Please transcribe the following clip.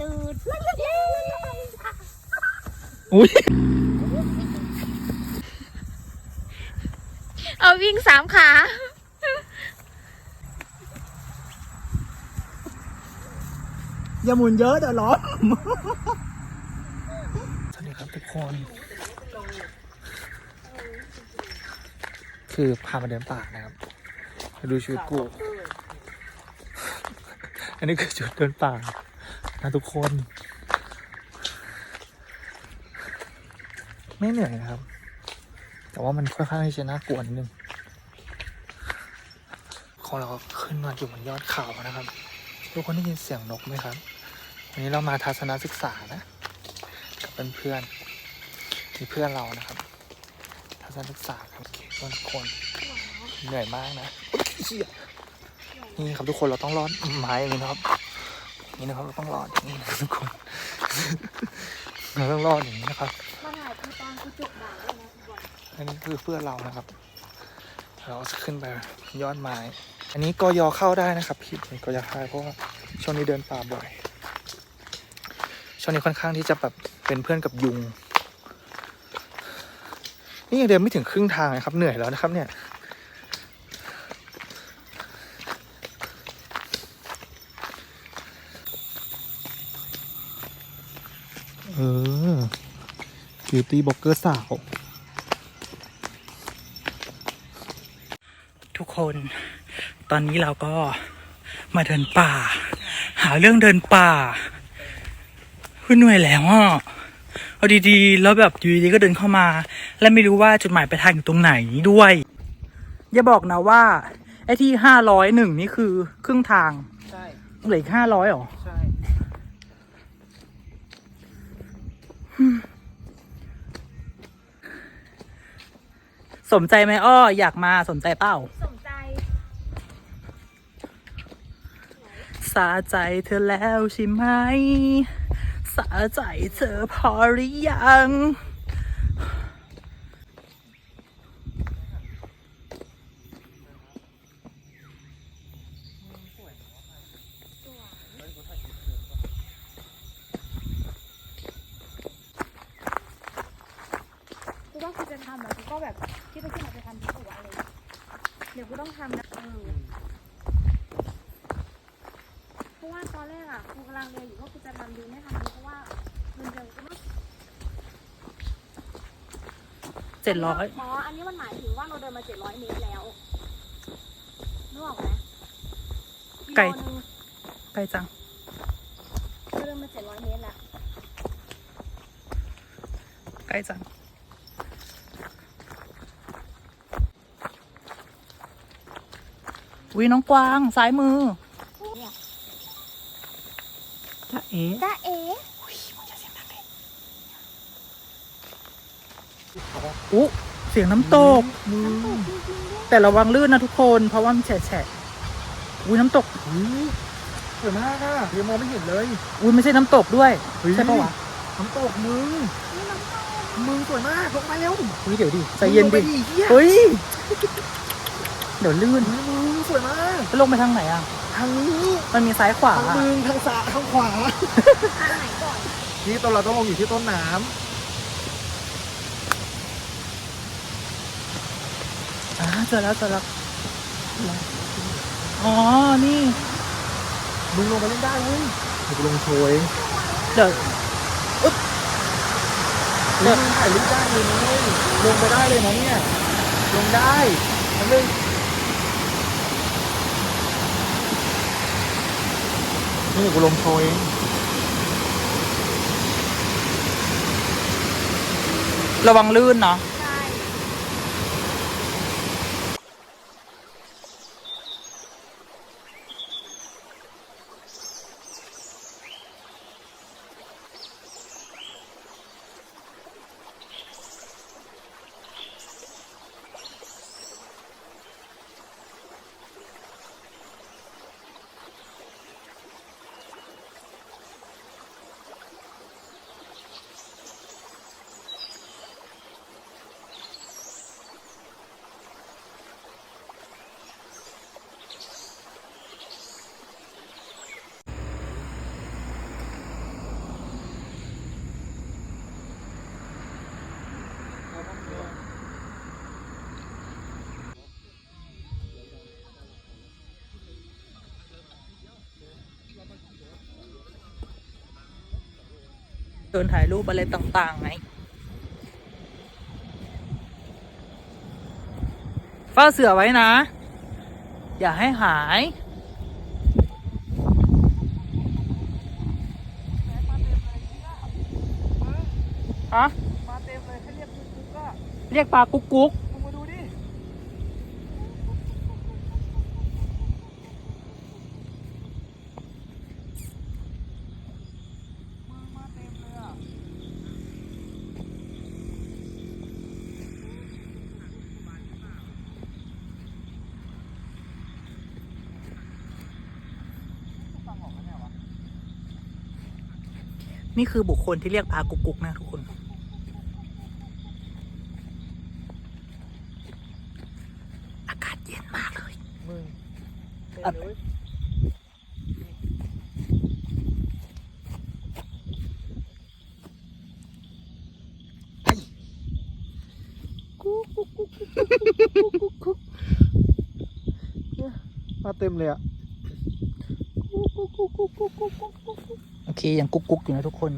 ตืดอุ้ยเอาวิ่งสามขาอย่าหมุนเยอะเดี๋ยวร้อนสวัสดีครับทุกคน คือพามาเดินป่านะครับมาดูชีวิตกู อันนี้คือจุดเดินป่า นะทุกคน ไม่เหนื่อยนะครับ แต่ว่ามันค่อนข้างที่จะน่ากลัวนิดนึงของเราขึ้นมาอยู่บนยอดเขานะครับ ทุกคนได้ยินเสียงนกไหมครับ วันนี้เรามาทัศนศึกษานะ กับเพื่อนๆมีเพื่อนเรานะครับ ทัศนศึกษาครับทุกคนเหนื่อยมากนะนี่ครับทุกคนเราต้องรอดไม้อย่างนี้นะครับ นี่นะครับ เราต้องรอดอย่างนี้นะทุกคน เราต้องรอดอย่างนี้นะครับมาถ่ายกูตอนกูจุกด่าด้วยนะบอลอันนี้คือเพื่อนเรานะครับ เราจะขึ้นไปยอดไม้ อันนี้กยอเข้าได้นะครับผิดเป็นกยอเข้าเพราะว่าช่วงนี้เดินป่าบ่อย ช่วงนี้ค่อนข้างที่จะแบบเป็นเพื่อนกับยุง นี่ยังเดินไม่ถึงครึ่งทางเลยครับ เหนื่อยแล้วนะครับเนี่ย เออ บิวตี้บล็อกเกอร์สาว ทุกคน ตอนนี้เราก็มาเดินป่า หาเรื่องเดินป่าคือเหนื่อยแล้วอะเอาดีๆ แล้วแบบอยู่ดีๆก็เดินเข้ามา และไม่รู้ว่าจุดหมายปลายทางอยู่ตรงไหนด้วย อย่าบอกนะว่า ไอ้ที่ห้าร้อยหนึ่งนี่คือครึ่งทางใช่เหลืออีกห้าร้อยหรอ ใช่ สมใจไหมอ้อ อยากมาสนใจเปล่า สนใจ สาใจเธอแล้วใช่ไหม สาใจเธอพอหรือยัง กูว่ากูจะทำอะกูก็แบบที่ไปที่มาจะทำที่ตัวอะไรเดี๋ยวกูต้องทำนะเออเพราะว่าตอนแรกอะกูกำลังเรียนอยู่ว่ากูจะทำดีไม่ทำดีเพราะว่าเงินเดือนกูไม่เจ็ดร้อยอ๋ออันนี้มันหมายถึงว่าเราเดินมาเจ็ดร้อยเมตรแล้วนึกออกไหมไกลโนึงไกลจังเราเดินมาเจ็ดร้อยเมตรแล้วใกล้จัง วิน้องกวางซ้ายมือเนี่ยจ้าเอ๋จ้าเอ๋อุ๊เสียงน้ำตกมือแต่ระวังลื่นนะทุกคน เพราะว่ามันแฉะแฉะอุ้ยน้ำตกอุ้ยสวยมากอะยังมองไม่เห็นเลย อุ้ยไม่ใช่น้ำตกด้วยเฮ้ยใช่ปะวะ น้ำตกมึง มึงสวยมากลงมาเร็วอุ้ยเดี๋ยวดิใจเย็นดิมึงลงไปเฮียเฮ้ย เดี๋ยวลื่นมึงส วยมากแล้วลงไปทางไหนอะ ทางนี้มันมีซ้ายขวาทางมึงทางซ้ายทางขวาทางไหนก่อนนี่ตอนเราต้องลงอยู่ที่ต้นน้อ่าเจอแล้วเจอแล้วอ๋อ นี่ำมึงลงไปเล่นได้เว้ยเดี๋ยวกูลงโชว์เองเดี๋ยวเฮ้ยมึงถ่ายรูปได้เลยนะเว้ยลงไปได้เลยนะเนี่ย ลงได้ทั้งนึง นี่กูลงโชว์เองระวังลื่นเนาะ เดินถ่ายรูปอะไรต่างๆไงเฝ้าเสือไว้นะ อย่าให้หาย ฮะ มาเต็มเลยให้เรียกกุ๊กกุ๊กก็ เรียกปลากุ๊กกุ๊ก มึงมาดูดิมึงมาเต็มเลยอะ นี่คือบุคคลที่เรียกปลากุ๊กกุ๊กนะทุกคน อากาศเย็นมากเลย มึงอะเต็มเลยมาเต็มเลยอะโอเค ยังกุ๊กกุ๊กอยู่นะทุกคน